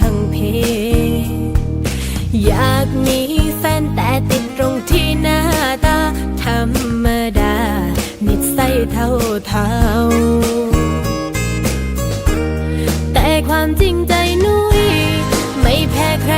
ทั้งเพ อยากมีแฟนแต่ติดตรงที่หน้าตา ธรรมดา นิสัยเท่าเท่า แต่ความจริงใจนุ้ยไม่แพ้ใคร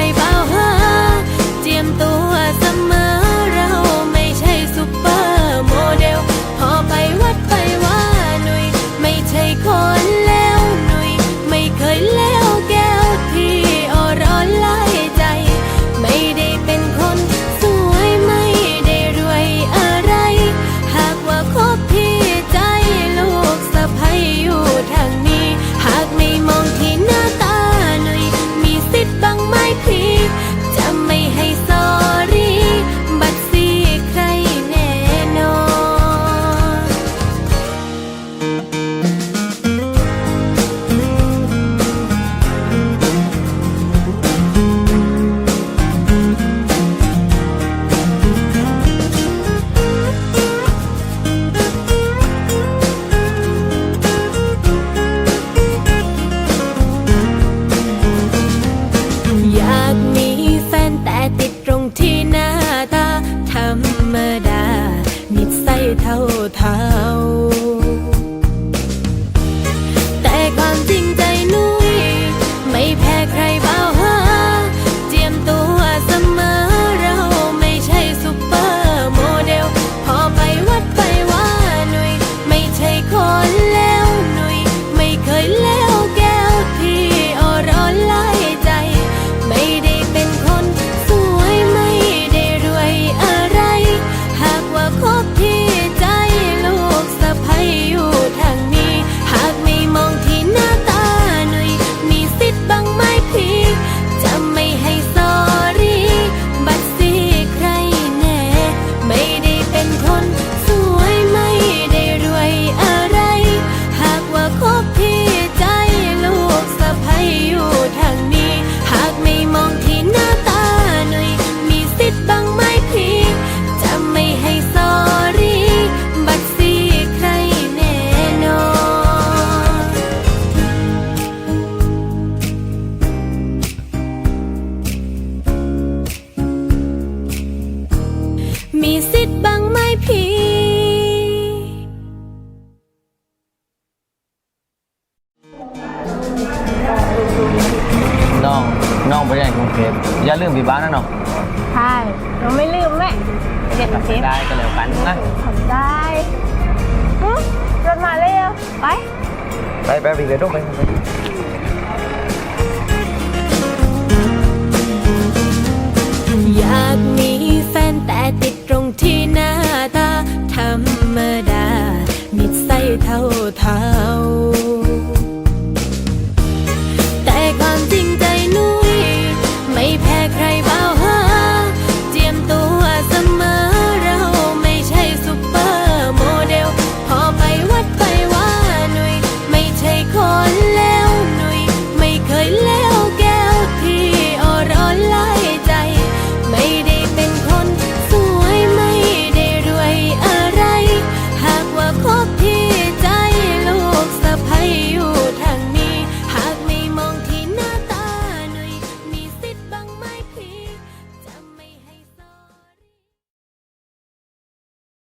สิทธิ์บ้างไหมพี่น้องน้องไปยังกรุงเทพอย่าลืมบีบ้านนะน้องใช่เราไม่ลืมแม่เรียกกรุงเทพได้ก็แล้วกันนะทำได้รถมาเร็วไป ไปไปไปเดี๋ยวต้องไป